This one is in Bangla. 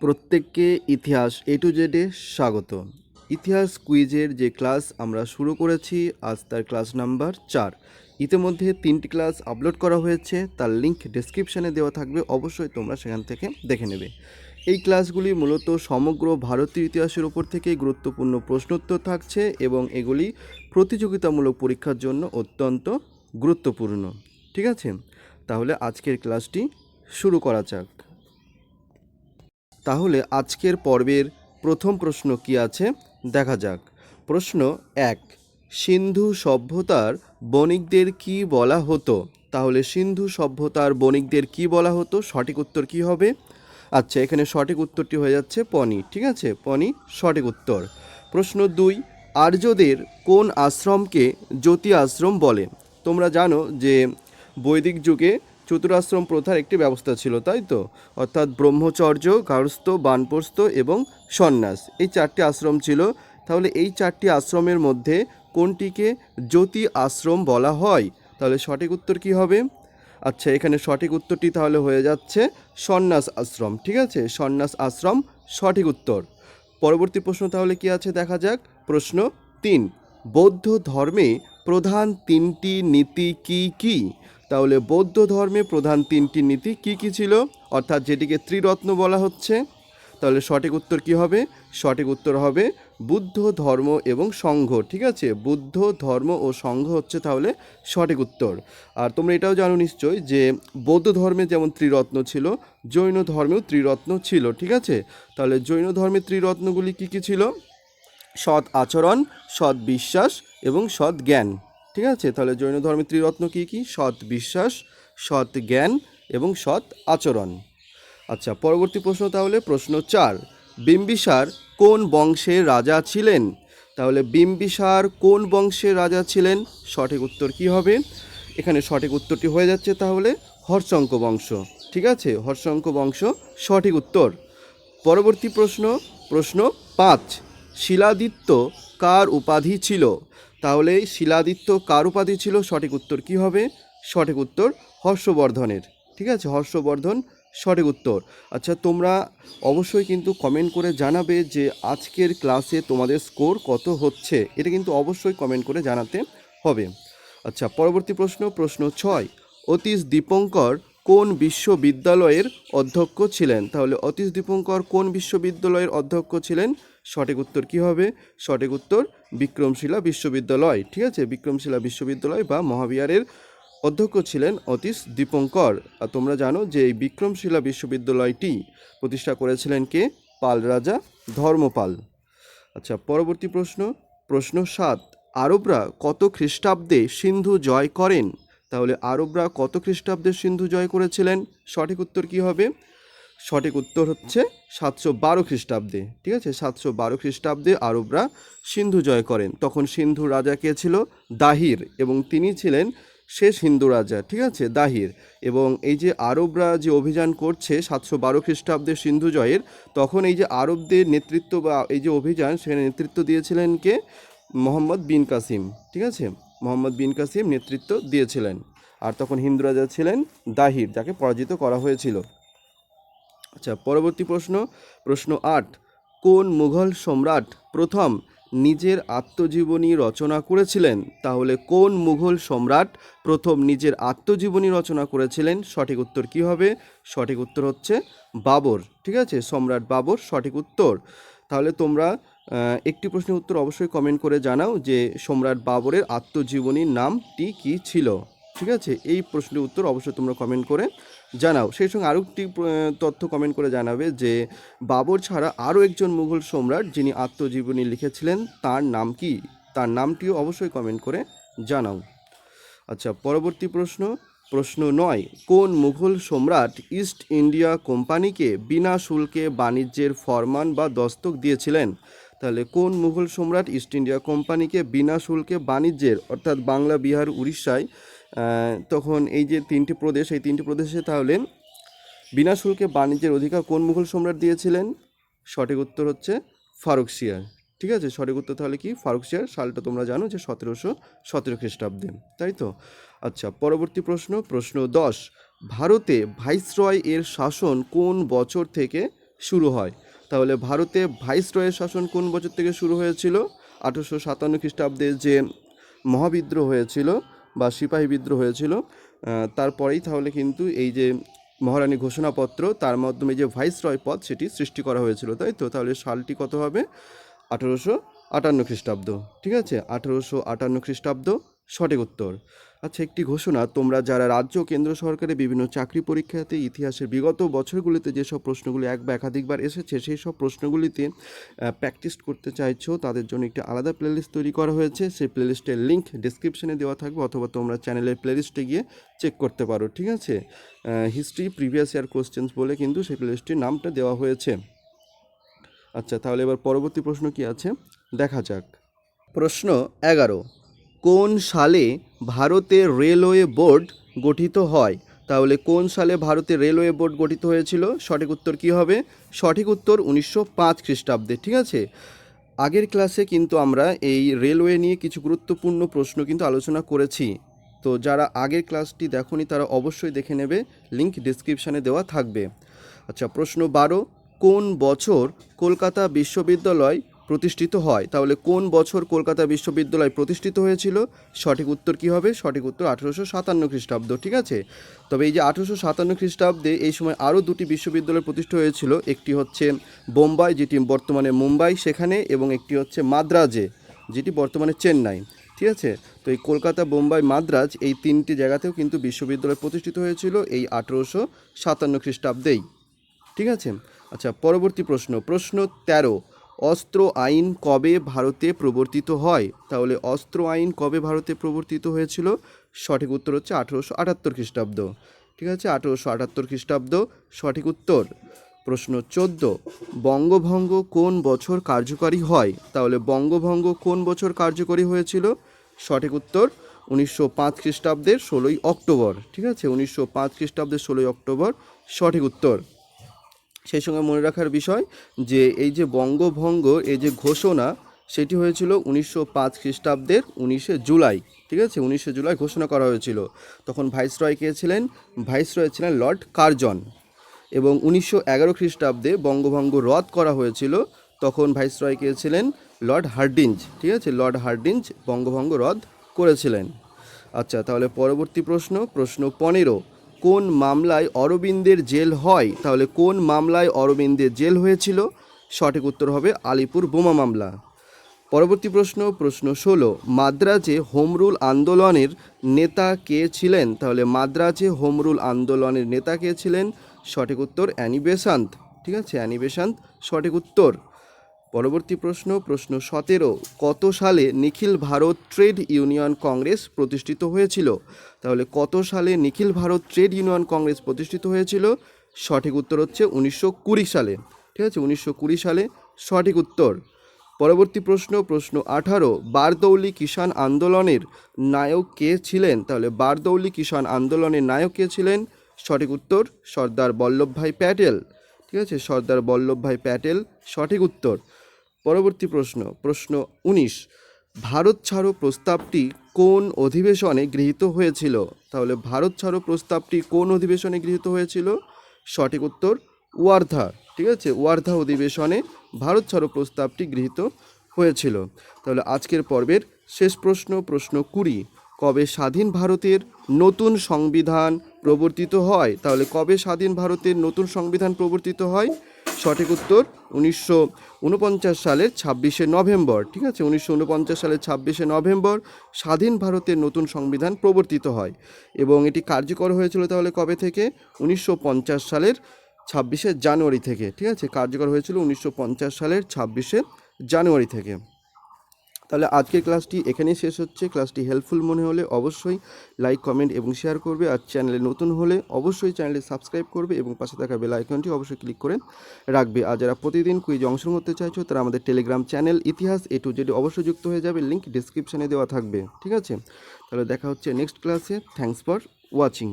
প্রত্যেককে ইতিহাস এ টু জেডে স্বাগত। ইতিহাস কুইজের যে ক্লাস আমরা শুরু করেছি, আজ তার ক্লাস নাম্বার চার। ইতিমধ্যে তিনটি ক্লাস আপলোড করা হয়েছে, তার লিংক ডেসক্রিপশানে দেওয়া থাকবে, অবশ্যই তোমরা সেখান থেকে দেখে নেবে। এই ক্লাসগুলি মূলত সমগ্র ভারতীয় ইতিহাসের উপর থেকে গুরুত্বপূর্ণ প্রশ্নোত্তর থাকছে এবং এগুলি প্রতিযোগিতামূলক পরীক্ষার জন্য অত্যন্ত গুরুত্বপূর্ণ। ঠিক আছে? তাহলে আজকের ক্লাসটি শুরু করা যাক। তাহলে আজকের পর্বের প্রথম প্রশ্ন কি আছে? দেখা যাক। প্রশ্ন এক, সিন্ধু সভ্যতার বণিকদের কি বলা হতো? তাহলে সিন্ধু সভ্যতার বণিকদের কি বলা হতো? সঠিক উত্তর কি হবে? আচ্ছা এখানে সঠিক উত্তরটি হয়ে যাচ্ছে পনি ঠিক আছে? পনি সঠিক উত্তর। প্রশ্ন দুই, আর্যদের কোন আশ্রমকে জ্যোতি আশ্রম বলে? তোমরা জানো যে বৈদিক যুগে চতুরাশ্রম প্রথার একটি ব্যবস্থা ছিল, তাই তো? অর্থাৎ ব্রহ্মচর্য গার্হস্থ বানপ্রস্থ এবং সন্ন্যাস এই চারটি আশ্রম ছিল। তাহলে এই চারটি আশ্রমের মধ্যে কোনটিকে জ্যোতি আশ্রম বলা হয়? তাহলে সঠিক উত্তর কি হবে? আচ্ছা এখানে সঠিক উত্তরটি তাহলে হয়ে যাচ্ছে সন্ন্যাস আশ্রম, ঠিক আছে? সন্ন্যাস আশ্রম, সঠিক উত্তর। পরবর্তী প্রশ্ন তাহলে কি আছে দেখা যাক? প্রশ্ন তিন, বৌদ্ধ ধর্মে প্রধান তিনটি নীতি কি কি? তাহলে বৌদ্ধ ধর্মে প্রধান তিনটি নীতি কি কি ছিল? অর্থাৎ যেটিকে ত্রিরত্ন বলা হচ্ছে। তাহলে সঠিক উত্তর কি হবে? সঠিক উত্তর হবে বুদ্ধ ধর্ম এবং সংঘ, ঠিক আছে? বুদ্ধ ধর্ম ও সংঘ হচ্ছে তাহলে সঠিক উত্তর। আর তোমরা এটাও জানো নিশ্চয়ই যে বৌদ্ধ ধর্মে যেমন ত্রিরত্ন ছিল, জৈন ধর্মেও ত্রিরত্ন ছিল, ঠিক আছে? তাহলে জৈন ধর্মের ত্রিরত্নগুলি কি কি ছিল? সৎ আচরণ, সৎ বিশ্বাস এবং সৎ জ্ঞান। ঠিক আছে? তাহলে জৈন ধর্মের ত্রিরত্ন কী কী? সৎ বিশ্বাস, সৎ জ্ঞান এবং সৎ আচরণ। আচ্ছা পরবর্তী প্রশ্ন তাহলে, প্রশ্ন চার। বিম্বিসার কোন বংশের রাজা ছিলেন? তাহলে বিম্বিসার কোন বংশের রাজা ছিলেন? সঠিক উত্তর কি হবে? এখানে সঠিক উত্তরটি হয়ে যাচ্ছে তাহলে, হর্ষঙ্ক বংশ। ঠিক আছে? হর্ষঙ্ক বংশ, সঠিক উত্তর। পরবর্তী প্রশ্ন প্রশ্ন পাঁচ। শিলাদিত্য কার উপাধি ছিল? তাহলে শিলাদিত্য কার উপাধি ছিল? সঠিক উত্তর কি হবে? সঠিক উত্তর হর্ষবর্ধনের। ঠিক আছে? হর্ষবর্ধন, সঠিক উত্তর। আচ্ছা তোমরা অবশ্যই কিন্তু কমেন্ট করে জানাবে যে আজকের ক্লাসে তোমাদের স্কোর কত হচ্ছে। এটা কিন্তু অবশ্যই কমেন্ট করে জানাতে হবে। আচ্ছা পরবর্তী প্রশ্ন প্রশ্ন ছয়। অতীশ দীপঙ্কর কোন বিশ্ববিদ্যালয়ের অধ্যক্ষ ছিলেন? তাহলে অতীশ দীপঙ্কর কোন বিশ্ববিদ্যালয়ের অধ্যক্ষ ছিলেন? সঠিক উত্তর কি হবে? সঠিক উত্তর বিক্রমশিলা বিশ্ববিদ্যালয়। ঠিক আছে? বিক্রমশিলা বিশ্ববিদ্যালয় বা মহাবিহারের অধ্যক্ষ ছিলেন অতীশ দীপঙ্কর। আর তোমরা জানো যে এই বিক্রমশিলা বিশ্ববিদ্যালয়টি প্রতিষ্ঠা করেছিলেন কে? পাল রাজা ধর্মপাল। আচ্ছা পরবর্তী প্রশ্ন। প্রশ্ন সাত। আরবরা কত খ্রিস্টাব্দে সিন্ধু জয় করেন? তাহলে আরবরা কত খ্রিস্টাব্দে সিন্ধু জয় করেছিলেন? সঠিক উত্তর কি হবে? সঠিক উত্তর হচ্ছে সাতশো বারো খ্রিস্টাব্দে, ঠিক আছে? সাতশো বারো খ্রিস্টাব্দে আরবরা সিন্ধু জয় করেন। তখন সিন্ধু রাজা কে ছিল? দাহির, এবং তিনি ছিলেন শেষ হিন্দু রাজা, ঠিক আছে? দাহির। এবং এই যে আরবরা যে অভিযান করছে সাতশো বারো খ্রিস্টাব্দে সিন্ধু জয়ের, তখন এই যে আরবদের নেতৃত্ব বা এই যে অভিযান, সেখানে নেতৃত্ব দিয়েছিলেন কে? মোহাম্মদ বিন কাসিম, ঠিক আছে? মোহাম্মদ বিন কাসিম নেতৃত্ব দিয়েছিলেন। আর তখন হিন্দু রাজা ছিলেন দাহির, যাকে পরাজিত করা হয়েছিল। আচ্ছা পরবর্তী প্রশ্ন প্রশ্ন আট, কোন মুঘল সম্রাট প্রথম নিজের আত্মজীবনী রচনা করেছিলেন? তাহলে কোন মুঘল সম্রাট প্রথম নিজের আত্মজীবনী রচনা করেছিলেন? সঠিক উত্তর কি হবে? সঠিক উত্তর হচ্ছে বাবর, ঠিক আছে? সম্রাট বাবর, সঠিক উত্তর। তাহলে তোমরা একটি প্রশ্নের উত্তর অবশ্যই কমেন্ট করে জানাও যে সম্রাট বাবরের আত্মজীবনীর নামটি কি ছিল? ঠিক আছে? এই প্রশ্নের উত্তর অবশ্যই তোমরা কমেন্ট করে জানাও। সেই সঙ্গে আরও একটি তথ্য কমেন্ট করে জানাবে যে, বাবর ছাড়া আরও একজন মুঘল সম্রাট যিনি আত্মজীবনী লিখেছিলেন, তার নাম কি? তার নামটিও অবশ্যই কমেন্ট করে জানাও। আচ্ছা পরবর্তী প্রশ্ন। প্রশ্ন নয়, কোন মুঘল সম্রাট ইস্ট ইন্ডিয়া কোম্পানিকে বিনা শুল্কে বাণিজ্যের ফরমান বা দস্তক দিয়েছিলেন? তাহলে কোন মুঘল সম্রাট ইস্ট ইন্ডিয়া কোম্পানিকে বিনা শুল্কে বাণিজ্যের, অর্থাৎ বাংলা, বিহার, উড়িষ্যায় তখন এই যে তিনটি প্রদেশ, এই তিনটি প্রদেশে তাহলে বিনা শুল্কে বাণিজ্যের অধিকার কোন মুঘল সম্রাট দিয়েছিলেন? সঠিক উত্তর হচ্ছে ফারুক সিয়ার। ঠিক আছে? সঠিক উত্তর তাহলে কি? ফারুক সিয়ার, সালটা তোমরা জানো যে সতেরোশো সতেরো খ্রিস্টাব্দে, তাই তো? আচ্ছা পরবর্তী প্রশ্ন প্রশ্ন দশ। ভারতে ভাইসরয় এর শাসন কোন বছর থেকে শুরু হয়? তাহলে ভারতে ভাইসরয়ের শাসন কোন বছর থেকে শুরু হয়েছিল? আঠেরোশো সাতান্ন খ্রিস্টাব্দে যে মহাবিদ্রোহ হয়েছিল বা সিপাহী বিদ্রোহ হয়েছিল তারপরেই তাহলে কিন্তু এই যে মহারানী ঘোষণাপত্র, তার মাধ্যমে যে ভাইসরয় পদ সেটি সৃষ্টি করা হয়েছিল, তাই তো? তাহলে সালটি কত হবে? আঠেরোশো আটান্ন খ্রিস্টাব্দ, ঠিক আছে? আঠারোশো আটান্ন খ্রিস্টাব্দ, সঠিক উত্তর। আচ্ছা একটি ঘোষণা। তোমরা যারা রাজ্য কেন্দ্র সরকারের বিভিন্ন চাকরি পরীক্ষাতে ইতিহাসের বিগত বছরগুলিতে যেসব প্রশ্নগুলি এক বা একাধিকবার এসেছে, সেই সব প্রশ্নগুলিতে প্র্যাকটিস করতে চাইছো, তাদের জন্য একটি আলাদা প্লেলিস্ট তৈরি করা হয়েছে। সেই প্লেলিস্টের লিঙ্ক ডিসক্রিপশনে দেওয়া থাকবে, অথবা তোমরা চ্যানেলের প্লেলিস্টে গিয়ে চেক করতে পারো, ঠিক আছে? হিস্ট্রি প্রিভিয়াস ইয়ার কোশ্চেন্স বলে কিন্তু সেই প্লেলিস্টের নামটা দেওয়া হয়েছে। আচ্ছা তাহলে এবার পরবর্তী প্রশ্ন কি আছে? দেখা যাক। প্রশ্ন এগারো। কোন সালে ভারতের রেলওয়ে বোর্ড গঠিত হয়? তাহলে কোন সালে ভারতের রেলওয়ে বোর্ড গঠিত হয়েছিল? সঠিক উত্তর কি হবে? সঠিক উত্তর উনিশশো পাঁচ খ্রিস্টাব্দে, ঠিক আছে? আগের ক্লাসে কিন্তু আমরা এই রেলওয়ে নিয়ে কিছু গুরুত্বপূর্ণ প্রশ্ন কিন্তু আলোচনা করেছি। তো যারা আগের ক্লাসটি দেখনি, তারা অবশ্যই দেখে নেবে লিঙ্ক ডিসক্রিপশানে দেওয়া থাকবে। আচ্ছা প্রশ্ন বারো, কোন বছর কলকাতা বিশ্ববিদ্যালয় প্রতিষ্ঠিত হয়। তাহলে কোন বছর কলকাতা বিশ্ববিদ্যালয় প্রতিষ্ঠিত হয়েছিল? সঠিক উত্তর কি হবে? সঠিক উত্তর আঠেরোশো সাতান্ন খ্রিস্টাব্দ, ঠিক আছে? তবে এই যে আঠেরোশো সাতান্ন খ্রিস্টাব্দে এই সময় আরও দুটি বিশ্ববিদ্যালয় প্রতিষ্ঠা হয়েছিল। একটি হচ্ছে বোম্বাই, যেটি বর্তমানে মুম্বাই সেখানে, এবং একটি হচ্ছে মাদ্রাজে, যেটি বর্তমানে চেন্নাই, ঠিক আছে? তো এই কলকাতা, বোম্বাই, মাদ্রাজ এই তিনটি জায়গাতেও কিন্তু বিশ্ববিদ্যালয় প্রতিষ্ঠিত হয়েছিল এই আঠেরোশো সাতান্ন খ্রিস্টাব্দেই, ঠিক আছে? আচ্ছা পরবর্তী প্রশ্ন। প্রশ্ন তেরো। অস্ত্র আইন কবে ভারতে প্রবর্তিত হয়? তাহলে অস্ত্র আইন কবে ভারতে প্রবর্তিত হয়েছিল? সঠিক উত্তর হচ্ছে আঠেরোশো আটাত্তর খ্রিস্টাব্দ। ঠিক আছে? আঠেরোশো আটাত্তর খ্রিস্টাব্দ, সঠিক উত্তর। প্রশ্ন চোদ্দ, বঙ্গভঙ্গ কোন বছর কার্যকরী হয়? তাহলে বঙ্গভঙ্গ কোন বছর কার্যকরী হয়েছিল? সঠিক উত্তর, উনিশশো পাঁচ খ্রিস্টাব্দের ষোলোই অক্টোবর। ঠিক আছে? উনিশশো পাঁচ খ্রিস্টাব্দের ষোলোই অক্টোবর, সঠিক উত্তর। সেই সঙ্গে মনে রাখার বিষয় যে এই যে বঙ্গভঙ্গ, এই যে ঘোষণা, সেটি হয়েছিল উনিশশো পাঁচ খ্রিস্টাব্দের উনিশে জুলাই, ঠিক আছে? উনিশে জুলাই ঘোষণা করা হয়েছিল। তখন ভাইসরয় কে ছিলেন? ভাইসরয় ছিলেন লর্ড কার্জন। এবং উনিশশো এগারো খ্রিস্টাব্দে বঙ্গভঙ্গ রদ করা হয়েছিল, তখন ভাইসরয় কে ছিলেন? লর্ড হার্ডিঞ্জ, ঠিক আছে? লর্ড হার্ডিঞ্জ বঙ্গভঙ্গ রদ করেছিলেন। আচ্ছা তাহলে পরবর্তী প্রশ্ন প্রশ্ন পনেরো। কোন মামলায় অরবিন্দের জেল হয়? তাহলে কোন মামলায় অরবিন্দের জেল হয়েছিল? সঠিক উত্তর হবে আলিপুর বোমা মামলা। পরবর্তী প্রশ্ন প্রশ্ন ষোলো। মাদ্রাজে হোমরুল আন্দোলনের নেতা কে ছিলেন? তাহলে মাদ্রাজে হোমরুল আন্দোলনের নেতা কে ছিলেন? সঠিক উত্তর অ্যানি বেসান্ত ঠিক আছে অ্যানি বেসান্ত সঠিক উত্তর। পরবর্তী প্রশ্ন প্রশ্ন সতেরো, কত সালে নিখিল ভারত ট্রেড ইউনিয়ন কংগ্রেস প্রতিষ্ঠিত হয়েছিল? তাহলে কত সালে নিখিল ভারত ট্রেড ইউনিয়ন কংগ্রেস প্রতিষ্ঠিত হয়েছিল? সঠিক উত্তর হচ্ছে উনিশশো কুড়ি সালে। ঠিক আছে? উনিশশো কুড়ি সালে সঠিক উত্তর। পরবর্তী প্রশ্ন প্রশ্ন আঠারো, বারদৌলি কিষাণ আন্দোলনের নায়ক কে ছিলেন? তাহলে বারদৌলি কিষাণ আন্দোলনের নায়ক কে ছিলেন? সঠিক উত্তর, সর্দার বল্লভভাই প্যাটেল। ঠিক আছে? সর্দার বল্লভভাই প্যাটেল, সঠিক উত্তর। পরবর্তী প্রশ্ন প্রশ্ন উনিশ, ভারত ছাড়ো প্রস্তাবটি কোন অধিবেশনে গৃহীত হয়েছিল? তাহলে ভারত ছাড়ো প্রস্তাবটি কোন অধিবেশনে গৃহীত হয়েছিল? সঠিক উত্তর, ওয়ার্ধা, ঠিক আছে? ওয়ার্ধা অধিবেশনে ভারত ছাড়ো প্রস্তাবটি গৃহীত হয়েছিল। তাহলে আজকের পর্বের শেষ প্রশ্ন প্রশ্ন কুড়ি, কবে স্বাধীন ভারতের নতুন সংবিধান প্রবর্তিত হয়? তাহলে কবে স্বাধীন ভারতের নতুন সংবিধান প্রবর্তিত হয়? সঠিক উত্তর উনিশশো উনপঞ্চাশ সালের ছাব্বিশে নভেম্বর, ঠিক আছে? উনিশশো উনপঞ্চাশ সালের ছাব্বিশে নভেম্বর স্বাধীন ভারতের নতুন সংবিধান প্রবর্তিত হয় এবং এটি কার্যকর হয়েছিল তাহলে কবে থেকে? উনিশশো পঞ্চাশ সালের ছাব্বিশে জানুয়ারি থেকে, ঠিক আছে? কার্যকর হয়েছিল উনিশশো পঞ্চাশ সালের ছাব্বিশে জানুয়ারি থেকে। তাহলে আজকের ক্লাসটি এখানেই শেষ হচ্ছে। ক্লাসটি হেল্পফুল মনে হলে অবশ্যই লাইক কমেন্ট এবং শেয়ার করবে। আর চ্যানেলে নতুন হলে অবশ্যই চ্যানেলে সাবস্ক্রাইব করবে এবং পাশে থাকা বেল আইকনটি অবশ্যই ক্লিক করে রাখবে। আর যারা প্রতিদিন কুইজে অংশগ্রহণ করতে চাইছো, তারা আমাদের টেলিগ্রাম চ্যানেল ইতিহাস এ টু জেডে অবশ্যই যুক্ত হয়ে যাবে। লিঙ্ক ডিসক্রিপশানে দেওয়া থাকবে। ঠিক আছে? তাহলে দেখা হচ্ছে নেক্সট ক্লাসে থ্যাংকস ফর ওয়াচিং